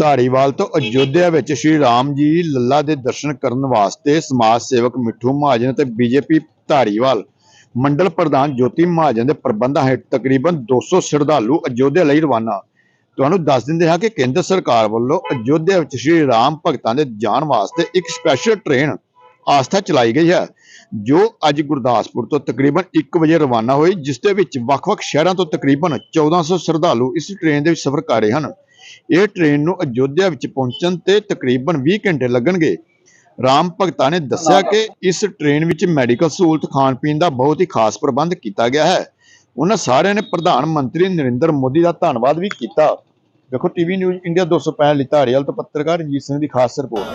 ਧਾਰੀਵਾਲ ਤੋਂ ਅਯੋਧਿਆ ਵਿੱਚ ਸ਼੍ਰੀ ਰਾਮ ਜੀ ਲੱਲਾ ਦੇ ਦਰਸ਼ਨ ਕਰਨ ਵਾਸਤੇ ਸਮਾਜ ਸੇਵਕ ਮਿੱਠੂ ਮਹਾਜਨ ਤੇ ਬੀਜੇਪੀ ਧਾਰੀਵਾਲ ਮੰਡਲ ਪ੍ਰਧਾਨ ਜੋਤੀ ਮਹਾਜਨ ਦੇ ਪ੍ਰਬੰਧਾਂ ਹੇਠ ਤਕਰੀਬਨ 200 ਸ਼ਰਧਾਲੂ ਅਯੋਧਿਆ ਲਈ ਰਵਾਨਾ। ਤੁਹਾਨੂੰ ਦੱਸ ਦਿੰਦੇ ਹਾਂ ਕਿ ਕੇਂਦਰ ਸਰਕਾਰ ਵੱਲੋਂ ਅਯੋਧਿਆ ਵਿੱਚ ਸ਼੍ਰੀ ਰਾਮ ਭਗਤਾਂ ਦੇ ਜਾਣ ਵਾਸਤੇ ਇੱਕ ਸਪੈਸ਼ਲ ਟ੍ਰੇਨ ਆਸਥਾ ਚਲਾਈ ਗਈ ਹੈ, ਜੋ ਅੱਜ ਗੁਰਦਾਸਪੁਰ ਤੋਂ ਤਕਰੀਬਨ 1 ਵਜੇ ਰਵਾਨਾ ਹੋਈ, ਜਿਸ ਦੇ ਵਿੱਚ ਵੱਖ-ਵੱਖ ਸ਼ਹਿਰਾਂ ਤੋਂ ਤਕਰੀਬਨ 1400 ਸ਼ਰਧਾਲੂ ਇਸ ਟ੍ਰੇਨ ਦੇ ਵਿੱਚ ਸਫ਼ਰ ਕਰ ਰਹੇ ਹਨ। ਇਹ ਟ੍ਰੇਨ ਨੂੰ ਅਯੋਧਿਆ ਵਿੱਚ ਪਹੁੰਚਣ ਤੇ ਤਕਰੀਬਨ 20 ਘੰਟੇ ਲੱਗਣਗੇ। ਰਾਮ ਭਗਤਾਂ ਨੇ ਦੱਸਿਆ ਕਿ ਇਸ ਟ੍ਰੇਨ ਵਿੱਚ ਮੈਡੀਕਲ ਸਹੂਲਤ ਖਾਣ ਪੀਣ ਦਾ ਬਹੁਤ ਹੀ ਖਾਸ ਪ੍ਰਬੰਧ ਕੀਤਾ ਗਿਆ ਹੈ। ਉਹਨਾਂ ਸਾਰਿਆਂ ਨੇ ਪ੍ਰਧਾਨ ਮੰਤਰੀ ਨਰਿੰਦਰ ਮੋਦੀ ਦਾ ਧੰਨਵਾਦ ਵੀ ਕੀਤਾ। ਦੇਖੋ ਟੀਵੀ ਨਿਊਜ਼ ਇੰਡੀਆ 265 ਲਈ ਧਾਰੀਵਾਲ ਤੋਂ ਪੱਤਰਕਾਰ ਰਣਜੀਤ ਸਿੰਘ ਦੀ ਖਾਸ ਰਿਪੋਰਟ।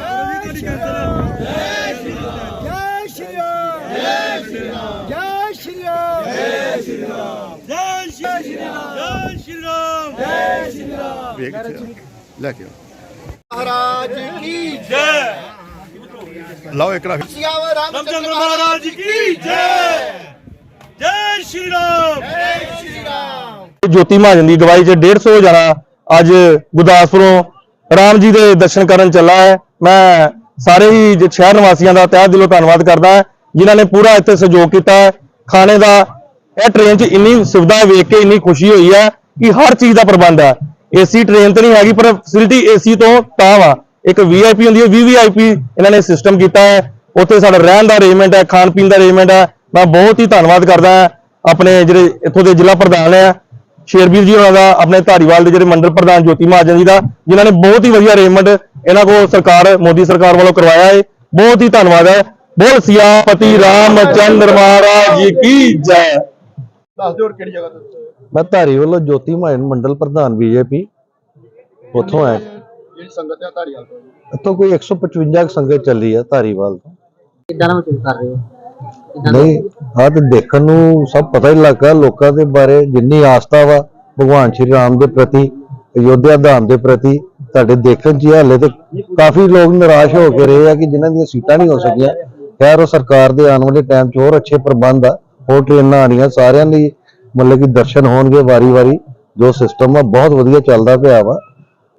ਜੈ ਸ਼੍ਰੀ ਰਾਮ ਜੈ ਸ਼੍ਰੀ ਰਾਮ ਜੈ ਸ਼੍ਰੀ ਰਾਮ ਜੈ ਸ਼੍ਰੀ ਰਾਮ ਜੈ ਸ਼੍ਰੀ ਰਾਮ ਜੈ ਸ਼੍ਰੀ ਰਾਮ ਜੈ ਸ਼੍ਰੀ ਰਾਮ ਵੇਖ ਲੈ ਕੇ ਆਓ। ਮਹਾਰਾਜ ਕੀ ਜੈ। ਲਓ ਇੱਕ ਰੱਖ ਸਿਆਵਰ ਰਾਮਚੰਦਰ ਮਹਾਰਾਜ ਕੀ ਜੈ। ਜੈ। ਸ਼੍ਰੀ ਰਾਮ। ਜੈ ਸ਼੍ਰੀ ਰਾਮ। ਜੋਤੀ ਮਹਾਜਨ ਦੀ ਅਗਵਾਈ 'ਚ 150 ਜਣਾ ਅੱਜ ਗੁਰਦਾਸਪੁਰੋਂ। ਰਾਮ ਜੀ ਦੇ ਦਰਸ਼ਨ ਕਰਨ ਚੱਲਾ ਹੈ। ਮੈਂ ਸਾਰੇ ਹੀ ਜ- ਸ਼ਹਿਰ ਨਿਵਾਸੀਆਂ ਦਾ ਤਹਿ ਦਿਲੋਂ ਧੰਨਵਾਦ ਕਰਦਾ ਜਿਨ੍ਹਾਂ ਨੇ ਪੂਰਾ ਇੱਥੇ ਸਹਿਯੋਗ ਕੀਤਾ ਹੈ। ਖਾਣੇ ਦਾ ਇਹ ਟ੍ਰੇਨ 'ਚ ਇੰਨੀ ਸੁਵਿਧਾ ਵੇਖ ਕੇ ਇੰਨੀ ਖੁਸ਼ੀ ਹੋਈ ਹੈ ਕਿ ਹਰ ਚੀਜ਼ ਦਾ ਪ੍ਰਬੰਧ ਹੈ। ਏਸੀ ਟ੍ਰੇਨ ਤੇ ਨਹੀਂ ਹੈਗੀ, ਪਰ ਫੈਸਿਲਿਟੀ ਏਸੀ ਤੋਂ ਤਾਂ ਵਾ। ਇੱਕ ਵੀਆਈਪੀ ਹੁੰਦੀ ਹੈ ਵੀਵੀਆਈਪੀ ਇਹਨਾਂ ਨੇ ਸਿਸਟਮ ਕੀਤਾ ਹੈ। ਉੱਥੇ ਸਾਡਾ ਰਹਿਣ ਦਾ ਅਰੇਂਜਮੈਂਟ ਹੈ, ਖਾਣ ਪੀਣ ਦਾ ਅਰੇਂਜਮੈਂਟ ਹੈ। ਮੈਂ ਬਹੁਤ ਹੀ ਧੰਨਵਾਦ ਕਰਦਾ ਆਪਣੇ ਜਿਹੜੇ ਇੱਥੋਂ ਦੇ ਜ਼ਿਲ੍ਹਾ ਪ੍ਰਧਾਨ ਹੈ ਸ਼ੇਰਬੀਰ ਜੀ ਉਹਨਾਂ ਦਾ, ਆਪਣੇ ਧਾਰੀਵਾਲ ਦੇ ਜਿਹੜੇ ਮੰਡਲ ਪ੍ਰਧਾਨ ਜੋਤੀ ਮਹਾਜਨ ਜੀ ਦਾ, ਜਿਨ੍ਹਾਂ ਨੇ ਬਹੁਤ ਹੀ ਵਧੀਆ ਅਰੇਂਜਮੈਂਟ ਇਹਨਾਂ ਕੋਲ ਸਰਕਾਰ, ਮੋਦੀ ਸਰਕਾਰ ਵੱਲੋਂ ਕਰਵਾਇਆ ਹੈ। ਬਹੁਤ ਹੀ ਧੰਨਵਾਦ ਹੈ। ਬੋਲ ਸਿਆਪਤੀ ਰਾਮ ਰਾਮਚੰਦਰ ਮਹਾਰਾਜ ਜੀ ਕੀ ਜੈ। ਦੱਸ ਦਿਓ ਹੋਰ ਕਿਹੜੀ ਜਗ੍ਹਾ ਤੋਂ? ਮੈਂ ਧਾਰੀ ਵੱਲੋਂ ਜੋਤੀ ਮਹਾਜਨ ਮੰਡਲ ਪ੍ਰਧਾਨ ਬੀਜੇਪੀ ਉੱਥੋਂ ਆਇਆ। ਜਿਹੜੀ ਸੰਗਤ ਹੈ ਧਾਰੀਵਾਲ ਤੋਂ ਇੱਥੋਂ ਕੋਈ 155 ਕੁ ਸੰਗਤ ਚੱਲੀ ਹੈ ਧਾਰੀਵਾਲ ਤੋਂ। ਕਿੱਦਾਂ ਦਾ ਮਹਿਸੂਸ ਕਰ ਰਹੇ ਹੋ? ਕਿੱਦਾਂ ਦਾ- ਨਹੀਂ ਆਹ ਤੇ ਦੇਖਣ ਨੂੰ ਸਭ ਪਤਾ ਹੀ ਲੱਗਾ ਲੋਕਾਂ ਦੇ ਬਾਰੇ ਜਿੰਨੀ ਆਸਥਾ ਵਾ ਭਗਵਾਨ ਸ਼੍ਰੀ ਰਾਮ ਦੇ ਪ੍ਰਤੀ ਅਯੋਧਿਆ ਧਾਮ ਦੇ ਪ੍ਰਤੀ ਤੁਹਾਡੇ ਦੇਖਣ 'ਚ ਹੀ ਹਾਲੇ ਤੇ ਕਾਫੀ ਲੋਕ ਨਿਰਾਸ਼ ਹੋ ਕੇ ਰਹੇ ਆ ਕਿ ਜਿਨ੍ਹਾਂ ਦੀਆਂ ਸੀਟਾਂ ਨਹੀਂ ਹੋ ਸਕੀਆਂ। ਖੈਰ ਉਹ ਸਰਕਾਰ ਦੇ ਆਉਣ ਵਾਲੇ ਟਾਈਮ 'ਚ ਹੋਰ ਅੱਛੇ ਪ੍ਰਬੰਧ ਆ। ਹੋਰ ਟ੍ਰੇਨਾਂ ਆਣੀਆਂ ਸਾਰਿਆਂ ਲਈ ਮਤਲਬ ਕਿ ਦਰਸ਼ਨ ਹੋਣਗੇ ਵਾਰੀ-ਵਾਰੀ ਜੋ ਸਿਸਟਮ ਆ ਬਹੁਤ ਵਧੀਆ ਚੱਲਦਾ ਪਿਆ ਵਾ।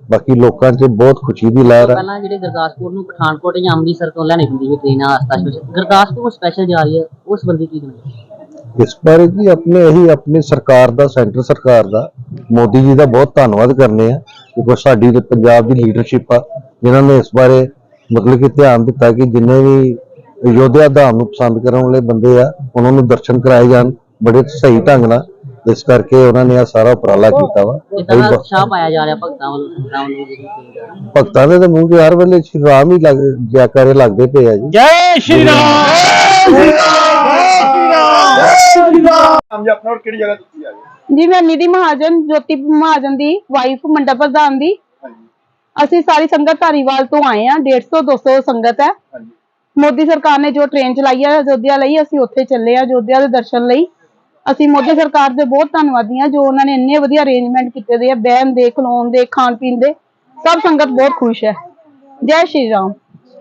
ਬਾਕੀ ਲੋਕਾਂ 'ਚ ਬਹੁਤ ਖੁਸ਼ੀ ਦੀ ਲਹਿਰ ਆ। ਪਹਿਲਾਂ ਜਿਹੜੇ ਗੁਰਦਾਸਪੁਰ ਨੂੰ ਪਠਾਨਕੋਟ ਜਾਂ ਅੰਮ੍ਰਿਤਸਰ ਤੋਂ ਲੈਣੀ ਹੁੰਦੀ ਸੀ train Aastha special Gurdaspur special ਜਾ ਰਹੀ ਹੈ ਉਸ ਬੰਦੀ ਕੀ ਕਰਨਾ ਇਸ ਬਾਰੇ ਜੀ ਆਪਣੇ ਇਹੀ ਆਪਣੀ ਸਰਕਾਰ ਦਾ ਸੈਂਟਰ ਸਰਕਾਰ ਦਾ ਮੋਦੀ ਜੀ ਦਾ ਬਹੁਤ ਧੰਨਵਾਦ ਕਰਨੇ ਆ ਕਿਉਂਕਿ ਸਾਡੀ ਤੇ ਪੰਜਾਬ ਦੀ ਲੀਡਰਸ਼ਿਪ ਆ ਜਿਨ੍ਹਾਂ ਨੇ ਇਸ ਬਾਰੇ ਮਤਲਬ ਕਿ ਧਿਆਨ ਦਿੱਤਾ ਕਿ ਜਿੰਨੇ ਵੀ ਅਯੋਧਿਆ ਧਾਮ ਨੂੰ ਪਸੰਦ ਕਰਨ ਵਾਲੇ ਬੰਦੇ ਆ ਉਹਨਾਂ ਨੂੰ ਦਰਸ਼ਨ ਕਰਾਏ ਜਾਣ ਬੜੇ ਸਹੀ ਢੰਗ ਨਾਲ। ਇਸ ਕਰਕੇ ਉਹਨਾਂ ਨੇ ਆ ਸਾਰਾ ਉਪਰਾਲਾ ਕੀਤਾ ਵਾ। ਸ਼ਾਹ ਪਾਇਆ ਜਾ ਰਿਹਾ ਭਗਤਾਂ ਵੱਲੋਂ ਜਾ ਰਹੀ। ਭਗਤਾਂ ਦੇ ਤਾਂ ਮੂੰਹ 'ਚ ਹਰ ਵੇਲੇ ਸ਼੍ਰੀ ਰਾਮ ਹੀ ਲੱਗ ਜੈਕਾਰੇ ਲੱਗਦੇ ਪਏ ਆ ਜੀ। ਜੈ ਸ਼੍ਰੀ ਰਾਮ! ਨਾਮ ਜੀ ਆਪਣਾ ਹੋਰ ਕਿਹੜੀ ਜਗ੍ਹਾ ਤੋਂ ਆਏ ਹੋ? ਜੀ ਮੈਂ ਨਿਧੀ ਮਹਾਜਨ ਜੋਤੀ ਮਹਾਜਨ ਦੀ ਵਾਈਫ ਮੰਡਲ ਪ੍ਰਧਾਨ ਦੀ। ਅਸੀਂ ਸਾਰੀ ਸੰਗਤ ਧਾਰੀਵਾਲ ਤੋਂ ਆਏ ਆ 150 200 ਸੰਗਤ ਹੈ। ਹਾਂਜੀ। ਮੋਦੀ ਸਰਕਾਰ ਨੇ ਜੋ ਟ੍ਰੇਨ ਚਲਾਈ ਹੈ ਅਯੋਧਿਆ ਲਈ ਅਸੀਂ ਉੱਥੇ ਚੱਲੇ ਆ ਅਯੋਧਿਆ ਦੇ ਦਰਸ਼ਨ ਲਈ। ਅਸੀਂ ਮੋਦੀ ਸਰਕਾਰ ਦੇ ਬਹੁਤ ਧੰਨਵਾਦੀ ਹਾਂ ਜੋ ਉਹਨਾਂ ਨੇ ਇੰਨੇ ਵਧੀਆ ਅਰੇਂਜਮੈਂਟ ਕੀਤੇ ਦੇ ਆ ਬਹਿਣ ਦੇ ਖਲੋਣ ਦੇ ਖਾਣ ਪੀਣ ਦੇ ਸਭ ਸੰਗਤ ਬਹੁਤ ਖੁਸ਼ ਹੈ। ਜੈ ਸ਼੍ਰੀ ਰਾਮ।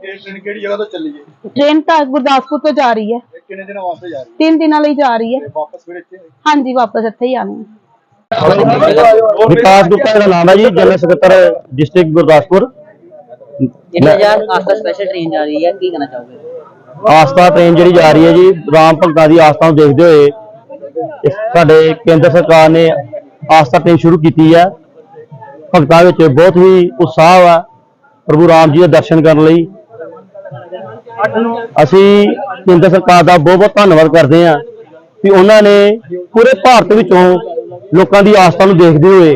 ਟ੍ਰੇਨ ਕਿਹੜੀ ਜਗ੍ਹਾ ਤੋਂ ਚੱਲੀ ਹੈ? ਟ੍ਰੇਨ ਤਾਂ ਗੁਰਦਾਸਪੁਰ ਤੋਂ ਜਾ ਰਹੀ ਹੈ। ਇਹ ਕਿੰਨੇ ਦਿਨਾਂ ਵਾਸਤੇ ਜਾ ਰਹੀ ਤਿੰਨ ਦਿਨਾਂ ਲਈ ਜਾ ਰਹੀ ਹੈ। ਹੈ ਵਾਪਸ ਫਿਰ ਇੱਥੇ? ਹਾਂਜੀ ਵਾਪਸ ਇੱਥੇ ਹੀ ਆਣਾ ਵਿਕਾਸ ਗੁਪਤਾ ਦਾ ਨਾਮ ਹੈ ਜੀ ਜਨਰਲ ਸਕੱਤਰ ਡਿਸਟ੍ਰਿਕਟ ਗੁਰਦਾਸਪੁਰ। ਹਜ਼ਾਰ ਆਸਤਾ ਸਪੈਸ਼ਲ ਟ੍ਰੇਨ ਜਾ ਰਹੀ ਹੈ ਕੀ ਕਹਿਣਾ ਚਾਹੋਗੇ? ਆਸਥਾ ਟ੍ਰੇਨ ਜਿਹੜੀ ਜਾ ਰਹੀ ਹੈ ਜੀ ਰਾਮ ਭਗਤਾਂ ਦੀ ਆਸਥਾ ਨੂੰ ਦੇਖਦੇ ਹੋਏ ਇਸ ਸਾਡੇ ਕੇਂਦਰ ਸਰਕਾਰ ਨੇ ਆਸਥਾ ਟ੍ਰੇਨ ਸ਼ੁਰੂ ਕੀਤੀ ਹੈ। ਭਗਤਾਂ ਵਿੱਚ ਬਹੁਤ ਹੀ ਉਤਸ਼ਾਹ ਹੈ ਪ੍ਰਭੂ ਰਾਮ ਜੀ ਦੇ ਦਰਸ਼ਨ ਕਰਨ ਲਈ। ਅਸੀਂ ਕੇਂਦਰ ਸਰਕਾਰ ਦਾ ਬਹੁਤ ਬਹੁਤ ਧੰਨਵਾਦ ਕਰਦੇ ਹਾਂ ਕਿ ਉਹਨਾਂ ਨੇ ਪੂਰੇ ਭਾਰਤ ਵਿੱਚੋਂ ਲੋਕਾਂ ਦੀ ਆਸਥਾ ਨੂੰ ਦੇਖਦੇ ਹੋਏ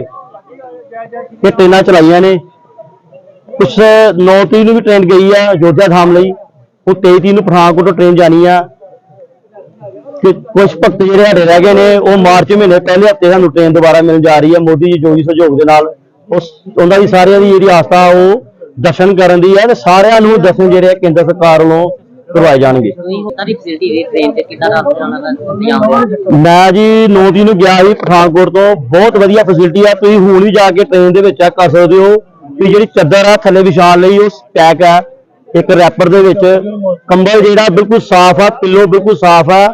ਇਹ ਟ੍ਰੇਨਾਂ ਚਲਾਈਆਂ ਨੇ। ਕੁਛ 9 ਤਰੀਕ ਨੂੰ ਵੀ ਟ੍ਰੇਨ ਗਈ ਆ ਅਯੋਧਿਆ ਧਾਮ ਲਈ। ਉਹ 23 ਤਰੀਕ ਨੂੰ ਪਠਾਨਕੋਟ ਤੋਂ ਟ੍ਰੇਨ ਜਾਣੀ ਆ। ਕਿ ਕੁਝ ਭਗਤ ਜਿਹੜੇ ਸਾਡੇ ਰਹਿ ਗਏ ਨੇ, ਉਹ ਮਾਰਚ ਮਹੀਨੇ ਪਹਿਲੇ ਹਫ਼ਤੇ ਸਾਨੂੰ ਟ੍ਰੇਨ ਦੁਬਾਰਾ ਮਿਲਣ ਜਾ ਰਹੀ ਹੈ ਮੋਦੀ ਜੀ ਜੋਗੀ ਸਹਿਯੋਗ ਦੇ ਨਾਲ, ਉਸ ਉਹਨਾਂ ਦੀ ਸਾਰਿਆਂ ਦੀ ਜਿਹੜੀ ਆਸਥਾ, ਉਹ ਦਰਸ਼ਨ ਕਰਨ ਦੀ ਹੈ ਤੇ ਸਾਰਿਆਂ ਨੂੰ ਦਰਸ਼ਨ ਜਿਹੜੇ ਆ ਕੇਂਦਰ ਸਰਕਾਰ ਵੱਲੋਂ ਕਰਵਾਏ ਜਾਣਗੇ। ਮੈਂ ਜੀ 9 ਤਰੀਕ ਨੂੰ ਗਿਆ ਸੀ ਪਠਾਨਕੋਟ ਤੋਂ। ਬਹੁਤ ਵਧੀਆ ਫੈਸਿਲਿਟੀ ਆ। ਤੁਸੀਂ ਹੁਣ ਵੀ ਜਾ ਕੇ ਟ੍ਰੇਨ ਦੇ ਵਿੱਚ ਚੈੱਕ ਕਰ ਸਕਦੇ ਹੋ। ਕਿ ਜਿਹੜੀ ਚੱਦਰ ਆ, ਥੱਲੇ ਵਿਛਾਣ ਲਈ ਉਹ ਪੈਕ ਆ। ਇੱਕ ਰੈਪਰ ਦੇ ਵਿੱਚ ਕੰਬਲ ਜਿਹੜਾ ਬਿਲਕੁਲ ਸਾਫ਼ ਆ ਪਿੱਲੋ ਬਿਲਕੁਲ ਸਾਫ਼ ਆ।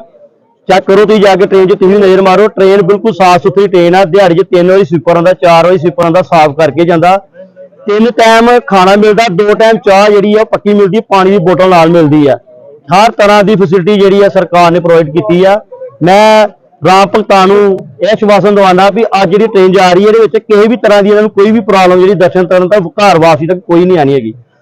ਚੈੱਕ ਕਰੋ ਤੁਸੀਂ ਜਾ ਕੇ ਟ੍ਰੇਨ 'ਚ, ਤੁਸੀਂ ਨਜ਼ਰ ਮਾਰੋ ਟ੍ਰੇਨ ਬਿਲਕੁਲ ਸਾਫ਼ ਸੁਥਰੀ ਟ੍ਰੇਨ ਆ। ਦਿਹਾੜੀ 'ਚ ਤਿੰਨ ਵਾਰੀ ਸਵੀਪਰ ਆਉਂਦਾ, ਚਾਰ ਵਾਰੀ ਸਵੀਪਰਾਂ ਦਾ ਸਾਫ਼ ਕਰਕੇ ਜਾਂਦਾ। ਤਿੰਨ ਟਾਈਮ ਖਾਣਾ ਮਿਲਦਾ, ਦੋ ਟਾਈਮ ਚਾਹ ਜਿਹੜੀ ਆ, ਉਹ ਪੱਕੀ ਮਿਲਦੀ, ਪਾਣੀ ਦੀ ਬੋਤਲ ਨਾਲ ਮਿਲਦੀ ਆ। ਹਰ ਤਰ੍ਹਾਂ ਦੀ ਫੈਸਿਲਿਟੀ ਜਿਹੜੀ ਆ, ਸਰਕਾਰ ਨੇ ਪ੍ਰੋਵਾਈਡ ਕੀਤੀ ਆ। ਮੈਂ ਰਾਮ ਭਗਤਾਂ ਨੂੰ ਇਹ ਸ਼ਵਾਸਨ ਦਵਾਨਾ ਵੀ ਅੱਜ ਜਿਹੜੀ ਟ੍ਰੇਨ ਜਾ ਰਹੀ ਹੈ, ਇਹਦੇ ਵਿੱਚ ਕਿਸੇ ਵੀ ਤਰ੍ਹਾਂ ਦੀ ਇਹਨਾਂ ਨੂੰ ਕੋਈ ਵੀ ਪ੍ਰੋਬਲਮ ਜਿਹੜੀ ਦਰਸ਼ਨ ਕਰਨ ਤੱਕ ਘਰ ਵਾਸੀ ਤੱਕ ਕੋਈ ਨਹੀਂ ਆਣੀ ਹੈਗੀ।